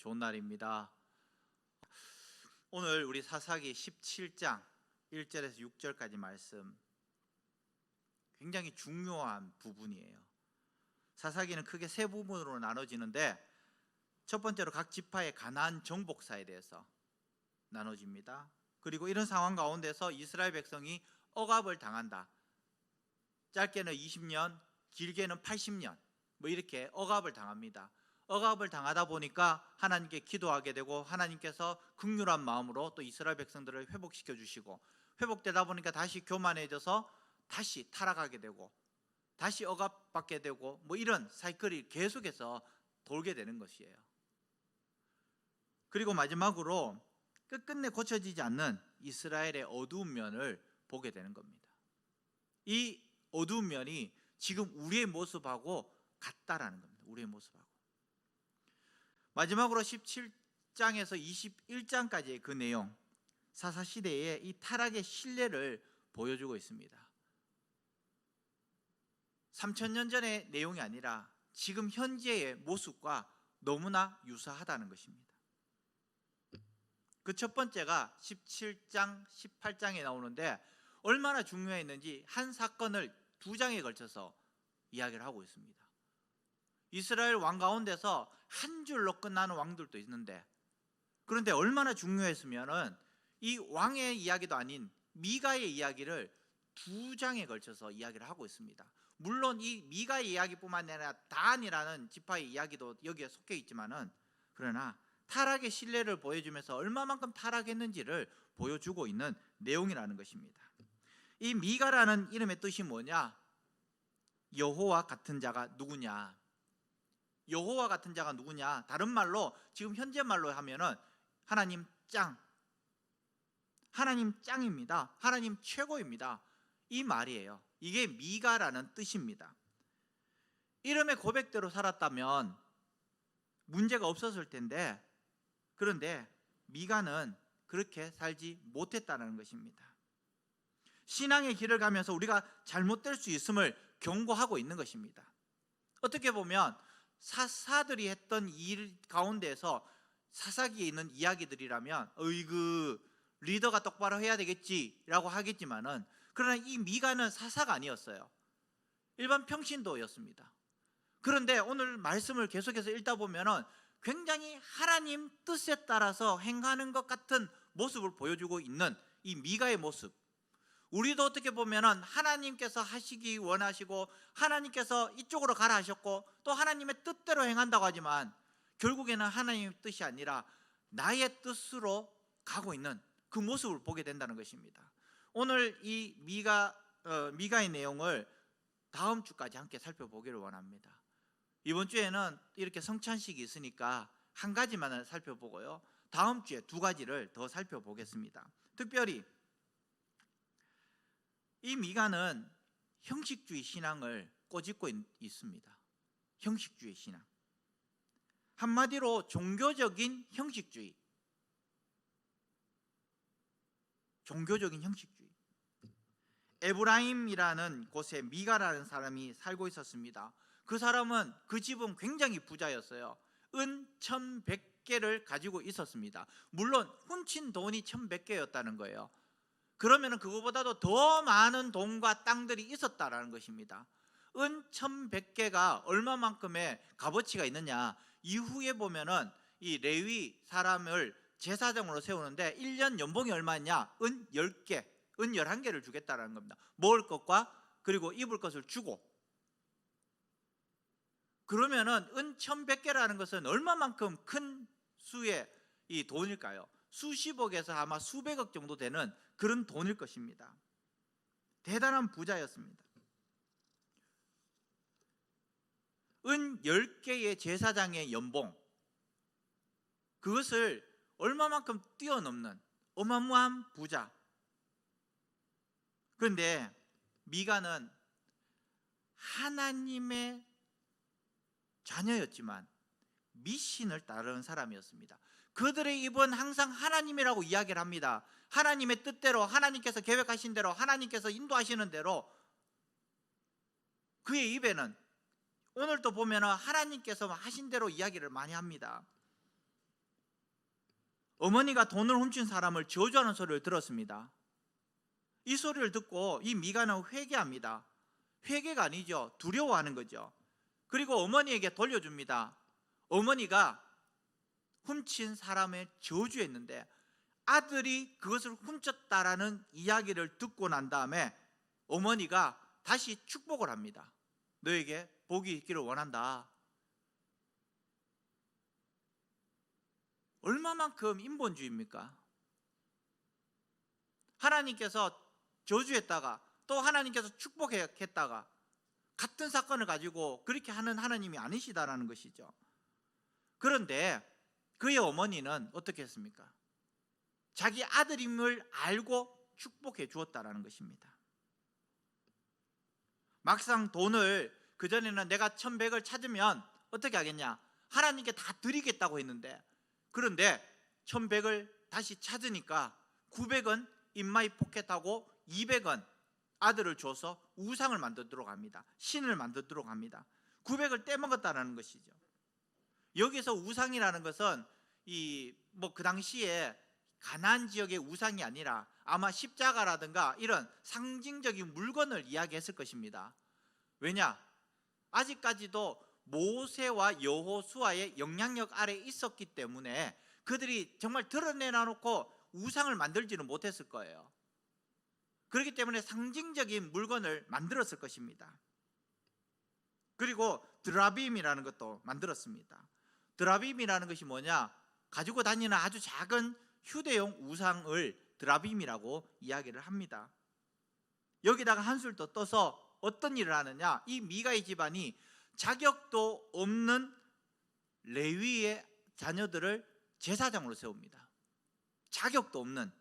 좋은 날입니다. 오늘 우리 사사기 17장 1절에서 6절까지 말씀 굉장히 중요한 부분이에요. 사사기는 크게 세 부분으로 나눠지는데 첫 번째로 각 지파의 가나안 정복사에 대해서 나눠집니다. 그리고 이런 상황 가운데서 이스라엘 백성이 억압을 당한다. 짧게는 20년, 길게는 80년 뭐 이렇게 억압을 당합니다. 억압을 당하다 보니까 하나님께 기도하게 되고 하나님께서 극률한 마음으로 또 이스라엘 백성들을 회복시켜 주시고 회복되다 보니까 다시 교만해져서 다시 타락하게 되고 다시 억압받게 되고 뭐 이런 사이클이 계속해서 돌게 되는 것이에요. 그리고 마지막으로 끝끝내 고쳐지지 않는 이스라엘의 어두운 면을 보게 되는 겁니다. 이 어두운 면이 지금 우리의 모습하고 같다라는 겁니다. 우리의 모습하고. 마지막으로 17장에서 21장까지의 그 내용 사사 시대의 이 타락의 신뢰를 보여주고 있습니다. 3000년 전의 내용이 아니라 지금 현재의 모습과 너무나 유사하다는 것입니다. 그 첫 번째가 17장, 18장에 나오는데 얼마나 중요했는지 한 사건을 두 장에 걸쳐서 이야기를 하고 있습니다. 이스라엘 왕 가운데서 한 줄로 끝나는 왕들도 있는데 그런데 얼마나 중요했으면은 이 왕의 이야기도 아닌 미가의 이야기를 두 장에 걸쳐서 이야기를 하고 있습니다. 물론 이 미가의 이야기뿐만 아니라 단이라는 지파의 이야기도 여기에 속해 있지만은 그러나 타락의 신뢰를 보여주면서 얼마만큼 타락했는지를 보여주고 있는 내용이라는 것입니다. 이 미가라는 이름의 뜻이 뭐냐? 여호와 같은 자가 누구냐? 여호와 같은 자가 누구냐? 다른 말로 지금 현재 말로 하면은 하나님 짱. 하나님 짱입니다. 하나님 최고입니다. 이 말이에요. 이게 미가라는 뜻입니다. 이름의 고백대로 살았다면 문제가 없었을 텐데 그런데 미가는 그렇게 살지 못했다는 것입니다. 신앙의 길을 가면서 우리가 잘못될 수 있음을 경고하고 있는 것입니다. 어떻게 보면 사사들이 했던 일 가운데서 사사기에 있는 이야기들이라면 어이그 리더가 똑바로 해야 되겠지라고 하겠지만은 그러나 이 미가는 사사가 아니었어요. 일반 평신도였습니다. 그런데 오늘 말씀을 계속해서 읽다 보면은 굉장히 하나님 뜻에 따라서 행하는 것 같은 모습을 보여주고 있는 이 미가의 모습. 우리도 어떻게 보면은 하나님께서 하시기 원하시고 하나님께서 이쪽으로 가라 하셨고 또 하나님의 뜻대로 행한다고 하지만 결국에는 하나님의 뜻이 아니라 나의 뜻으로 가고 있는 그 모습을 보게 된다는 것입니다. 오늘 이 미가 어, 미가의 내용을 다음 주까지 함께 살펴보기를 원합니다. 이번 주에는 이렇게 성찬식이 있으니까 한 가지만 살펴보고요. 다음 주에 두 가지를 더 살펴보겠습니다. 특별히 이 미가는 형식주의 신앙을 꼬집고 있, 있습니다. 형식주의 신앙. 한마디로 종교적인 형식주의. 종교적인 형식주의. 에브라임이라는 곳에 미가라는 사람이 살고 있었습니다. 그 사람은 그 집은 굉장히 부자였어요. 은 1100개를 가지고 있었습니다. 물론 훔친 돈이 1100개였다는 거예요. 그러면 그거보다도 더 많은 돈과 땅들이 있었다라는 것입니다. 은 1100개가 얼마만큼의 값어치가 있느냐? 이후에 보면은 이 레위 사람을 제사장으로 세우는데 1년 연봉이 얼마냐? 은 10개, 은 11개를 주겠다라는 겁니다. 먹을 것과 그리고 입을 것을 주고 그러면은 은 1100개라는 것은 얼마만큼 큰 수의 이 돈일까요? 수십억에서 아마 수백억 정도 되는 그런 돈일 것입니다. 대단한 부자였습니다. 은 10개의 제사장의 연봉 그것을 얼마만큼 뛰어넘는 어마무한 부자. 그런데 미가는 하나님의 자녀였지만 미신을 따르는 사람이었습니다. 그들의 입은 항상 하나님이라고 이야기를 합니다. 하나님의 뜻대로 하나님께서 계획하신 대로 하나님께서 인도하시는 대로 그의 입에는 오늘도 보면 하나님께서 하신 대로 이야기를 많이 합니다. 어머니가 돈을 훔친 사람을 저주하는 소리를 들었습니다. 이 소리를 듣고 이 미가는 회개합니다. 회개가 아니죠. 두려워하는 거죠. 그리고 어머니에게 돌려줍니다. 어머니가 훔친 사람의 저주했는데 아들이 그것을 훔쳤다라는 이야기를 듣고 난 다음에 어머니가 다시 축복을 합니다. 너에게 복이 있기를 원한다. 얼마만큼 인본주의입니까? 하나님께서 저주했다가 또 하나님께서 축복했다가 같은 사건을 가지고 그렇게 하는 하나님이 아니시다라는 것이죠. 그런데 그의 어머니는 어떻게 했습니까? 자기 아들임을 알고 축복해 주었다라는 것입니다. 막상 돈을 그전에는 내가 천백을 찾으면 어떻게 하겠냐? 하나님께 다 드리겠다고 했는데 그런데 천백을 다시 찾으니까 900은 인마이 포켓하고 200은 아들을 줘서 우상을 만들도록 합니다. 신을 만들도록 합니다. 900을 떼먹었다는 것이죠. 여기서 우상이라는 것은 이 뭐 그 당시에 가난 지역의 우상이 아니라 아마 십자가라든가 이런 상징적인 물건을 이야기했을 것입니다. 왜냐? 아직까지도 모세와 여호수아의 영향력 아래 있었기 때문에 그들이 정말 드러내놔 놓고 우상을 만들지는 못했을 거예요. 그렇기 때문에 상징적인 물건을 만들었을 것입니다. 그리고 드라빔이라는 것도 만들었습니다. 드라빔이라는 것이 뭐냐? 가지고 다니는 아주 작은 휴대용 우상을 드라빔이라고 이야기를 합니다. 여기다가 한술 더 떠서 어떤 일을 하느냐? 이 미가의 집안이 자격도 없는 레위의 자녀들을 제사장으로 세웁니다. 자격도 없는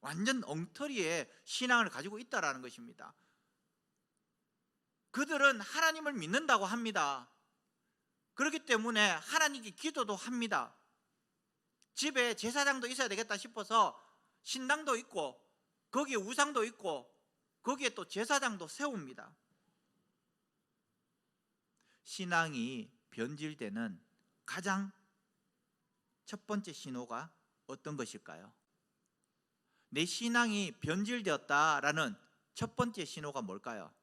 완전 엉터리의 신앙을 가지고 있다라는 것입니다. 그들은 하나님을 믿는다고 합니다. 그렇기 때문에 하나님께 기도도 합니다. 집에 제사장도 있어야 되겠다 싶어서 신당도 있고 거기에 우상도 있고 거기에 또 제사장도 세웁니다. 신앙이 변질되는 가장 첫 번째 신호가 어떤 것일까요? 내 신앙이 변질되었다라는 첫 번째 신호가 뭘까요?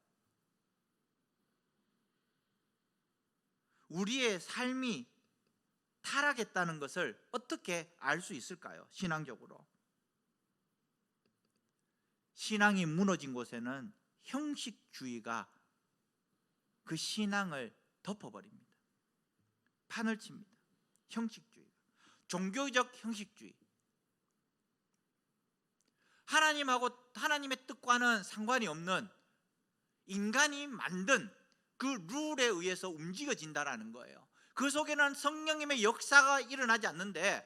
우리의 삶이 타락했다는 것을 어떻게 알 수 있을까요? 신앙적으로. 신앙이 무너진 곳에는 형식주의가 그 신앙을 덮어버립니다. 판을 칩니다. 형식주의. 종교적 형식주의. 하나님하고 하나님의 뜻과는 상관이 없는 인간이 만든 그 룰에 의해서 움직여진다라는 거예요. 그 속에는 성령님의 역사가 일어나지 않는데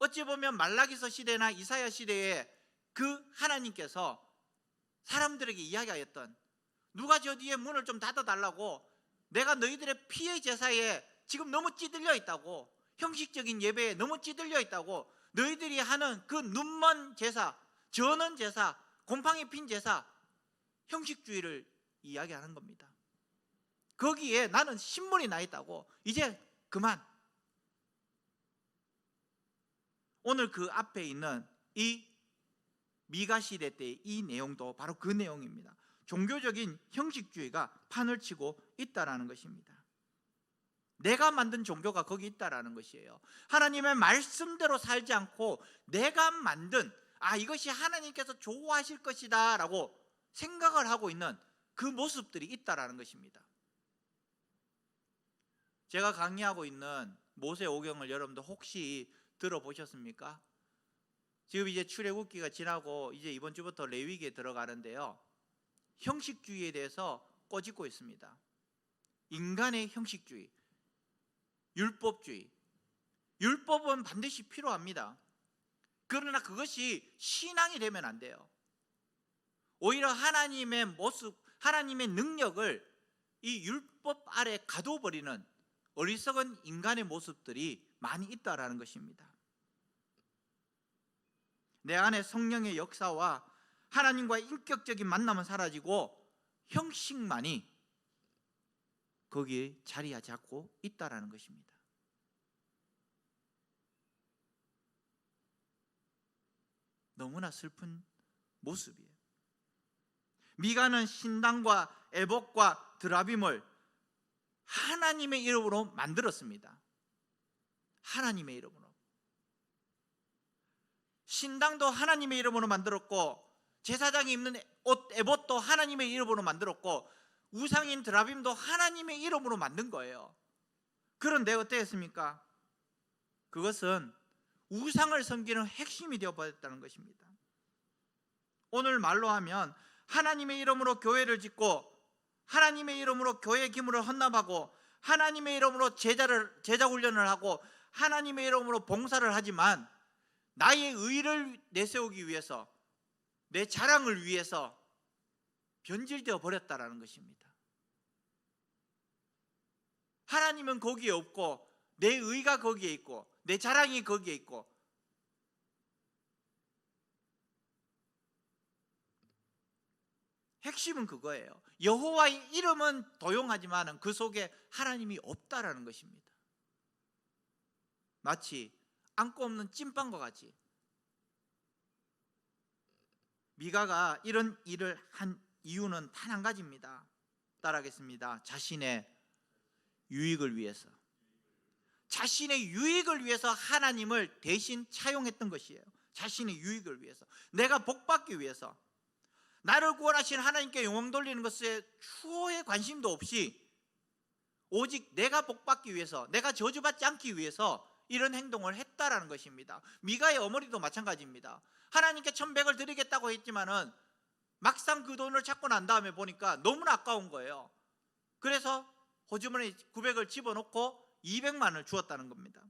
어찌 보면 말라기서 시대나 이사야 시대에 그 하나님께서 사람들에게 이야기하였던 누가 저 뒤에 문을 좀 닫아 달라고 내가 너희들의 피의 제사에 지금 너무 찌들려 있다고 형식적인 예배에 너무 찌들려 있다고 너희들이 하는 그 눈먼 제사, 저는 제사, 곰팡이 핀 제사 형식주의를 이야기하는 겁니다. 거기에 나는 신문이 나 있다고 이제 그만. 오늘 그 앞에 있는 이 미가 시대 때이 내용도 바로 그 내용입니다. 종교적인 형식주의가 판을 치고 있다라는 것입니다. 내가 만든 종교가 거기 있다라는 것이에요. 하나님의 말씀대로 살지 않고 내가 만든 아 이것이 하나님께서 좋아하실 것이다라고 생각을 하고 있는 그 모습들이 있다라는 것입니다. 제가 강의하고 있는 모세 오경을 여러분들 혹시 들어보셨습니까? 지금 이제 출애굽기가 지나고 이제 이번 주부터 레위기에 들어가는데요. 형식주의에 대해서 꼬집고 있습니다. 인간의 형식주의, 율법주의. 율법은 반드시 필요합니다. 그러나 그것이 신앙이 되면 안 돼요. 오히려 하나님의 모습, 하나님의 능력을 이 율법 아래 가둬버리는 어리석은 인간의 모습들이 많이 있다라는 것입니다. 내 안에 성령의 역사와 하나님과의 인격적인 만남은 사라지고 형식만이 거기에 자리 잡고 있다라는 것입니다. 너무나 슬픈 모습이에요. 미가는 신당과 에복과 드라빔을 하나님의 이름으로 만들었습니다. 하나님의 이름으로. 신당도 하나님의 이름으로 만들었고 제사장이 입는 옷 에봇도 하나님의 이름으로 만들었고 우상인 드라빔도 하나님의 이름으로 만든 거예요. 그런데 어땠습니까? 그것은 우상을 섬기는 핵심이 되어 버렸다는 것입니다. 오늘 말로 하면 하나님의 이름으로 교회를 짓고 하나님의 이름으로 교회 기물을 헌납하고 하나님의 이름으로 제자를 제자 훈련을 하고 하나님의 이름으로 봉사를 하지만 나의 의를 내세우기 위해서 내 자랑을 위해서 변질되어 버렸다라는 것입니다. 하나님은 거기에 없고 내 의가 거기에 있고 내 자랑이 거기에 있고 핵심은 그거예요. 여호와의 이름은 도용하지만 그 속에 하나님이 없다라는 것입니다. 마치 안고 없는 찐빵과 같이 미가가 이런 일을 한 이유는 단 한 가지입니다. 따라하겠습니다. 자신의 유익을 위해서. 자신의 유익을 위해서 하나님을 대신 차용했던 것이에요. 자신의 유익을 위해서. 내가 복받기 위해서. 나를 구원하신 하나님께 영광 돌리는 것에 추호의 관심도 없이 오직 내가 복받기 위해서, 내가 저주받지 않기 위해서 이런 행동을 했다라는 것입니다. 미가의 어머니도 마찬가지입니다. 하나님께 천백을 드리겠다고 했지만은 막상 그 돈을 찾고 난 다음에 보니까 너무나 아까운 거예요. 그래서 호주머니 900을 집어넣고 200만 원을 주었다는 겁니다.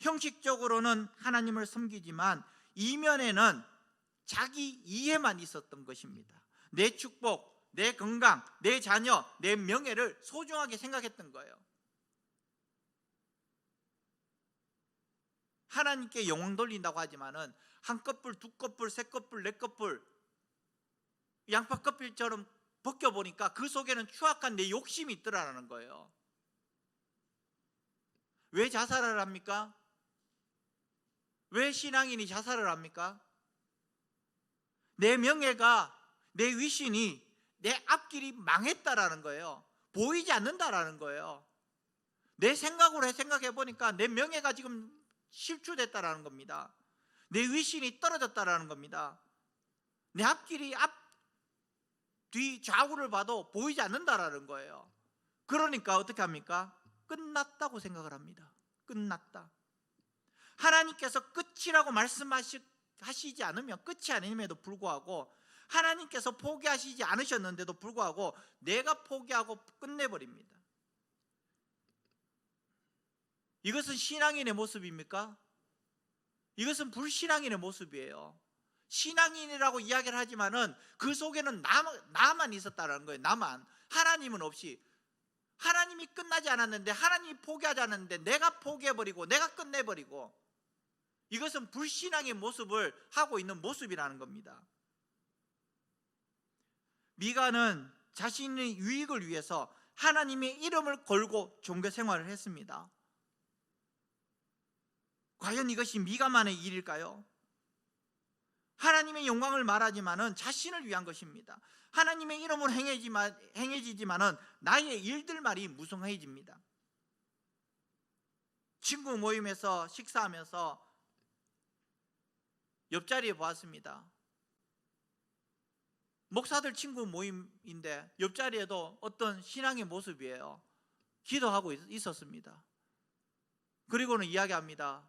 형식적으로는 하나님을 섬기지만 이면에는 자기 이해만 있었던 것입니다. 내 축복, 내 건강, 내 자녀, 내 명예를 소중하게 생각했던 거예요. 하나님께 영광 돌린다고 하지만은 한 커플, 두 커플, 세 커플, 네 커플 양파 커플처럼 벗겨 보니까 그 속에는 추악한 내 욕심이 있더라는 거예요. 왜 자살을 합니까? 왜 신앙인이 자살을 합니까? 내 명예가 내 위신이 내 앞길이 망했다라는 거예요. 보이지 않는다라는 거예요. 내 생각으로 생각해 보니까 내 명예가 지금 실추됐다라는 겁니다. 내 위신이 떨어졌다라는 겁니다. 내 앞길이 앞, 뒤, 좌우를 봐도 보이지 않는다라는 거예요. 그러니까 어떻게 합니까? 끝났다고 생각을 합니다. 끝났다. 하나님께서 끝이라고 말씀하 시지 않으면 끝이 아님에도 불구하고 하나님께서 포기하시지 않으셨는데도 불구하고 내가 포기하고 끝내버립니다. 이것은 신앙인의 모습입니까? 이것은 불신앙인의 모습이에요. 신앙인이라고 이야기를 하지만은 그 속에는 나만, 나만 있었다는 거예요. 나만. 하나님은 없이. 하나님이 끝나지 않았는데 하나님이 포기하지 않았는데 내가 포기해버리고 내가 끝내버리고 이것은 불신앙의 모습을 하고 있는 모습이라는 겁니다. 미가는 자신의 유익을 위해서 하나님의 이름을 걸고 종교 생활을 했습니다. 과연 이것이 미가만의 일일까요? 하나님의 영광을 말하지만은 자신을 위한 것입니다. 하나님의 이름으로 행해지만, 행해지지만은 나의 일들 말이 무성해집니다. 친구 모임에서 식사하면서 옆자리에 보았습니다. 목사들 친구 모임인데 옆자리에도 어떤 신앙의 모습이에요. 기도하고 있었습니다. 그리고는 이야기합니다.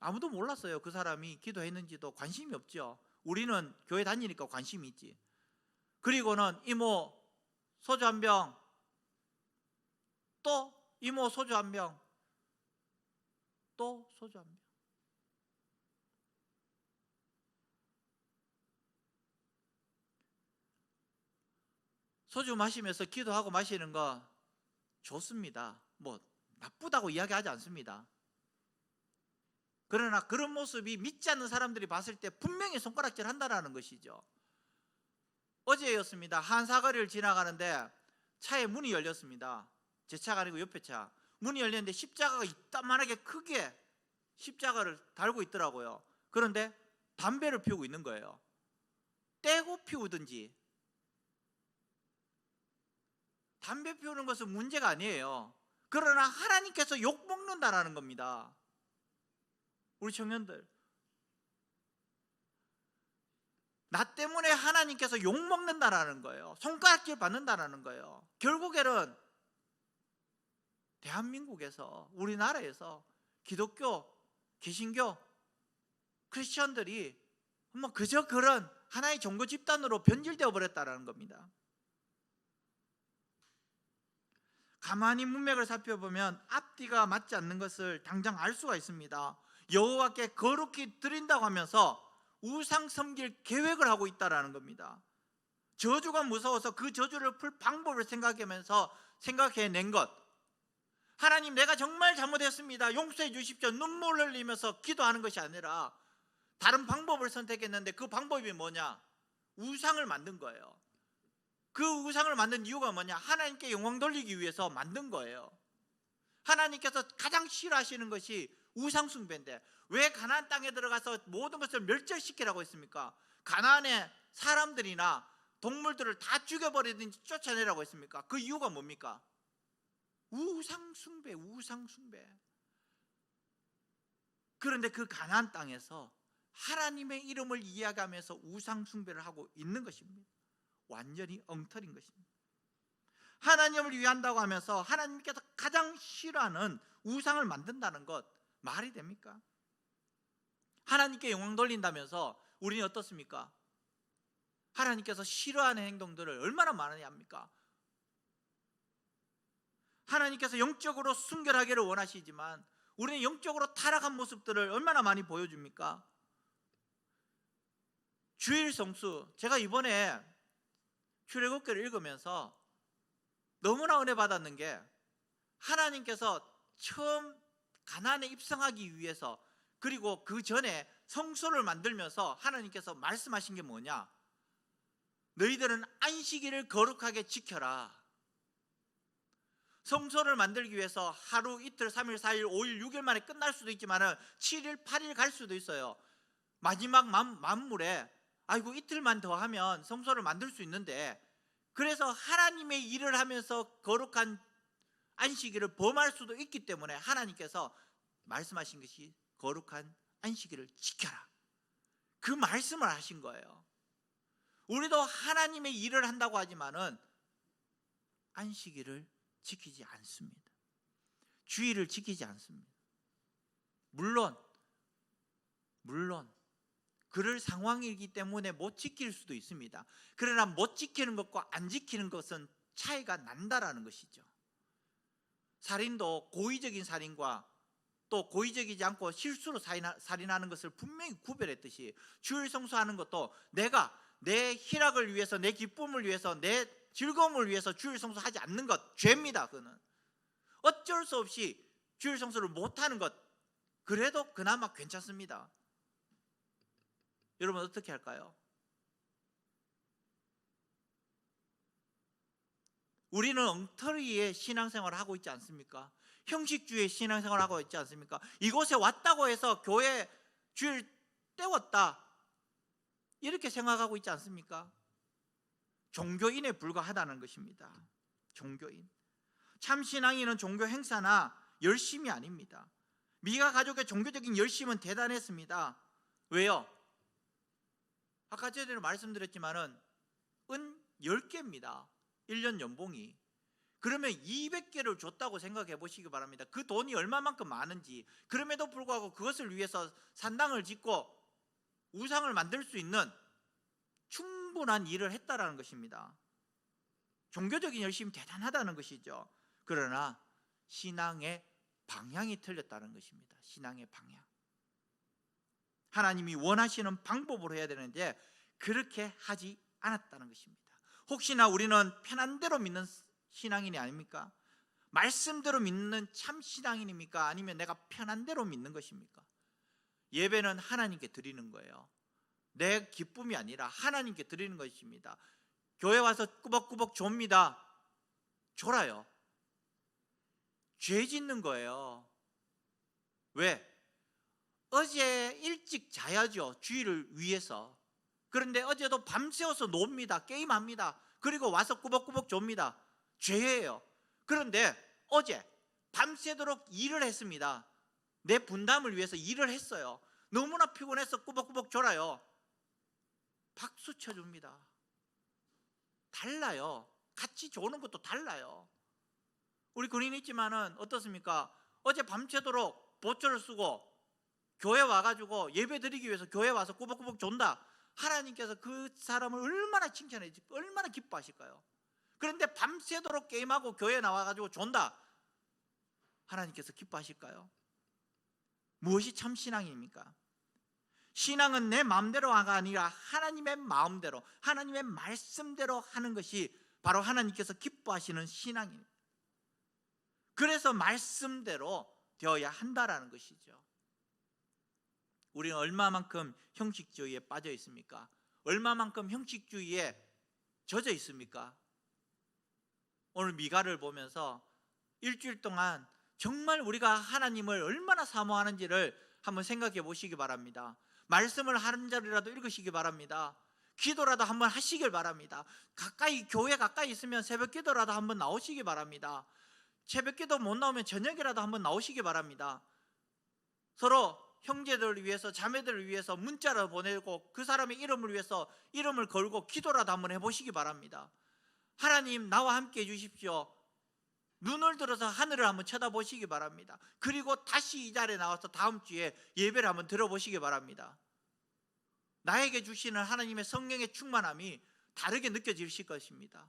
아무도 몰랐어요. 그 사람이 기도했는지도 관심이 없죠. 우리는 교회 다니니까 관심이 있지. 그리고는 이모 소주 한 병, 또 이모 소주 한 병, 또 소주 한 병. 소주 마시면서 기도하고 마시는 거 좋습니다. 뭐 나쁘다고 이야기하지 않습니다. 그러나 그런 모습이 믿지 않는 사람들이 봤을 때 분명히 손가락질 한다라는 것이죠. 어제였습니다. 한 사거리를 지나가는데 차에 문이 열렸습니다. 제 차가 아니고 옆에 차. 문이 열렸는데 십자가가 이따만하게 크게 십자가를 달고 있더라고요. 그런데 담배를 피우고 있는 거예요. 떼고 피우든지 담배 피우는 것은 문제가 아니에요. 그러나 하나님께서 욕 먹는다라는 겁니다. 우리 청년들 나 때문에 하나님께서 욕 먹는다라는 거예요. 손가락질 받는다라는 거예요. 결국에는 대한민국에서 우리나라에서 기독교, 개신교, 크리스천들이 뭐 그저 그런 하나의 종교 집단으로 변질되어 버렸다라는 겁니다. 가만히 문맥을 살펴보면 앞뒤가 맞지 않는 것을 당장 알 수가 있습니다. 여호와께 거룩히 드린다고 하면서 우상 섬길 계획을 하고 있다라는 겁니다. 저주가 무서워서 그 저주를 풀 방법을 생각하면서 생각해낸 것. 하나님 내가 정말 잘못했습니다. 용서해 주십시오. 눈물 흘리면서 기도하는 것이 아니라 다른 방법을 선택했는데 그 방법이 뭐냐? 우상을 만든 거예요. 그 우상을 만든 이유가 뭐냐? 하나님께 영광 돌리기 위해서 만든 거예요. 하나님께서 가장 싫어하시는 것이 우상 숭배인데 왜 가나안 땅에 들어가서 모든 것을 멸절시키라고 했습니까? 가나안의 사람들이나 동물들을 다 죽여버리든지 쫓아내라고 했습니까? 그 이유가 뭡니까? 우상 숭배, 우상 숭배. 그런데 그 가나안 땅에서 하나님의 이름을 이야기하면서 우상 숭배를 하고 있는 것입니다. 완전히 엉터리인 것입니다. 하나님을 위한다고 하면서 하나님께서 가장 싫어하는 우상을 만든다는 것 말이 됩니까? 하나님께 영광 돌린다면서 우리는 어떻습니까? 하나님께서 싫어하는 행동들을 얼마나 많이 합니까? 하나님께서 영적으로 순결하기를 원하시지만 우리는 영적으로 타락한 모습들을 얼마나 많이 보여줍니까? 주일 성수 제가 이번에 출애굽기를 읽으면서 너무나 은혜 받았는 게 하나님께서 처음 가나안에 입성하기 위해서 그리고 그 전에 성소를 만들면서 하나님께서 말씀하신 게 뭐냐? 너희들은 안식일을 거룩하게 지켜라. 성소를 만들기 위해서 하루 이틀, 3일, 4일, 5일, 6일 만에 끝날 수도 있지만은 7일, 8일 갈 수도 있어요. 마지막 만, 만물에 아이고 이틀만 더 하면 성소를 만들 수 있는데 그래서 하나님의 일을 하면서 거룩한 안식일을 범할 수도 있기 때문에 하나님께서 말씀하신 것이 거룩한 안식일을 지켜라. 그 말씀을 하신 거예요. 우리도 하나님의 일을 한다고 하지만은 안식일을 지키지 않습니다. 주의를 지키지 않습니다. 물론 물론 그럴 상황이기 때문에 못 지킬 수도 있습니다. 그러나 못 지키는 것과 안 지키는 것은 차이가 난다라는 것이죠. 살인도 고의적인 살인과 또 고의적이지 않고 실수로 살인하는 것을 분명히 구별했듯이 주일 성수하는 것도 내가 내 희락을 위해서 내 기쁨을 위해서 내 즐거움을 위해서 주일 성수하지 않는 것 죄입니다. 그는 어쩔 수 없이 주일 성수를 못하는 것 그래도 그나마 괜찮습니다. 여러분 어떻게 할까요? 우리는 엉터리의 신앙생활을 하고 있지 않습니까? 형식주의 신앙생활을 하고 있지 않습니까? 이곳에 왔다고 해서 교회 주일 때웠다 이렇게 생각하고 있지 않습니까? 종교인에 불과하다는 것입니다. 종교인. 참 신앙인은 종교 행사나 열심이 아닙니다. 미가 가족의 종교적인 열심은 대단했습니다. 왜요? 아까 전에 말씀드렸지만은 은 10개입니다. 1년 연봉이. 그러면 200개를 줬다고 생각해 보시기 바랍니다. 그 돈이 얼마만큼 많은지. 그럼에도 불구하고 그것을 위해서 산당을 짓고 우상을 만들 수 있는 충분한 일을 했다라는 것입니다. 종교적인 열심이 대단하다는 것이죠. 그러나 신앙의 방향이 틀렸다는 것입니다. 신앙의 방향. 하나님이 원하시는 방법으로 해야 되는데 그렇게 하지 않았다는 것입니다. 혹시나 우리는 편한 대로 믿는 신앙인이 아닙니까? 말씀대로 믿는 참 신앙인입니까? 아니면 내가 편한 대로 믿는 것입니까? 예배는 하나님께 드리는 거예요. 내 기쁨이 아니라 하나님께 드리는 것입니다. 교회 와서 꾸벅꾸벅 줍니다. 졸아요. 죄 짓는 거예요. 왜? 어제 일찍 자야죠. 주일을 위해서. 그런데 어제도 밤새워서 놉니다. 게임합니다. 그리고 와서 꾸벅꾸벅 좁니다. 죄예요. 그런데 어제 밤새도록 일을 했습니다. 내 분담을 위해서 일을 했어요. 너무나 피곤해서 꾸벅꾸벅 졸아요. 박수 쳐줍니다. 달라요. 같이 조는 것도 달라요. 우리 군인 있지만은 어떻습니까? 어제 밤새도록 보초를 쓰고 교회 와가지고 예배 드리기 위해서 교회 와서 꾸벅꾸벅 존다. 하나님께서 그 사람을 얼마나 칭찬해, 얼마나 기뻐하실까요? 그런데 밤새도록 게임하고 교회 나와가지고 존다. 하나님께서 기뻐하실까요? 무엇이 참 신앙입니까? 신앙은 내 마음대로가 아니라 하나님의 마음대로, 하나님의 말씀대로 하는 것이 바로 하나님께서 기뻐하시는 신앙입니다. 그래서 말씀대로 되어야 한다라는 것이죠. 우리는 얼마만큼 형식주의에 빠져 있습니까? 얼마만큼 형식주의에 젖어 있습니까? 오늘 미가를 보면서 일주일 동안 정말 우리가 하나님을 얼마나 사모하는지를 한번 생각해 보시기 바랍니다. 말씀을 한 절이라도 읽으시기 바랍니다. 기도라도 한번 하시길 바랍니다. 가까이 교회 가까이 있으면 새벽 기도라도 한번 나오시기 바랍니다. 새벽 기도 못 나오면 저녁이라도 한번 나오시기 바랍니다. 서로 형제들을 위해서 자매들을 위해서 문자를 보내고 그 사람의 이름을 위해서 이름을 걸고 기도라도 한번 해보시기 바랍니다. 하나님 나와 함께 해주십시오. 눈을 들어서 하늘을 한번 쳐다보시기 바랍니다. 그리고 다시 이 자리에 나와서 다음 주에 예배를 한번 들어보시기 바랍니다. 나에게 주시는 하나님의 성령의 충만함이 다르게 느껴지실 것입니다.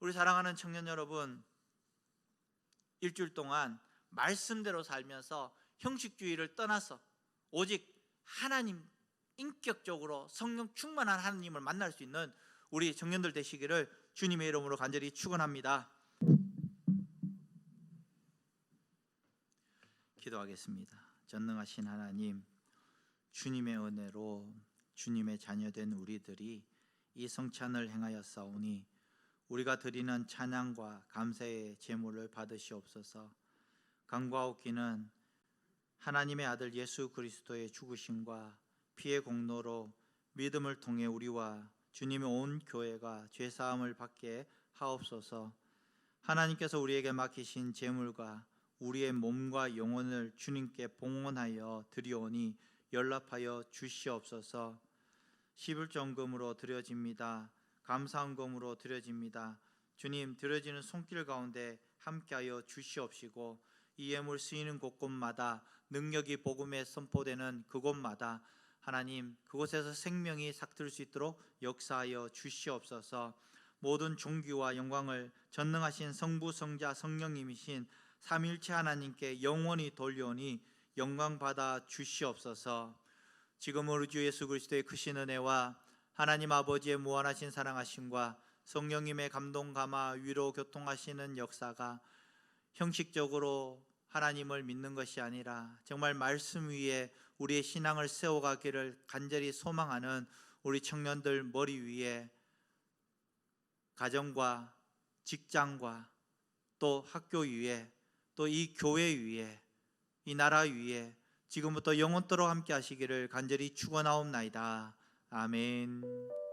우리 사랑하는 청년 여러분, 일주일 동안 말씀대로 살면서 형식주의를 떠나서 오직 하나님 인격적으로 성령 충만한 하나님을 만날 수 있는 우리 청년들 되시기를 주님의 이름으로 간절히 축원합니다. 기도하겠습니다. 전능하신 하나님, 주님의 은혜로 주님의 자녀된 우리들이 이 성찬을 행하였사오니 우리가 드리는 찬양과 감사의 제물을 받으시옵소서. 강과옥기는 하나님의 아들 예수 그리스도의 죽으심과 피의 공로로 믿음을 통해 우리와 주님의 온 교회가 죄 사함을 받게 하옵소서. 하나님께서 우리에게 맡기신 제물과 우리의 몸과 영혼을 주님께 봉헌하여 드리오니 연락하여 주시옵소서. 십일정금으로 드려집니다. 감사헌금으로 드려집니다. 주님 드려지는 손길 가운데 함께하여 주시옵시고 이 예물 쓰이는 곳곳마다 능력이 복음에 선포되는 그곳마다 하나님 그곳에서 생명이 삭틀 수 있도록 역사하여 주시옵소서. 모든 종기와 영광을 전능하신 성부 성자 성령님이신 삼일체 하나님께 영원히 돌려오니 영광 받아 주시옵소서. 지금 우리 주 예수 그리스도의 크신 은혜와 하나님 아버지의 무한하신 사랑하심과 성령님의 감동 감화 위로 교통하시는 역사가 형식적으로 하나님을 믿는 것이 아니라 정말 말씀 위에 우리의 신앙을 세워가기를 간절히 소망하는 우리 청년들 머리 위에 가정과 직장과 또 학교 위에 또 이 교회 위에 이 나라 위에 지금부터 영원토록 함께 하시기를 간절히 축원하옵나이다. 아멘.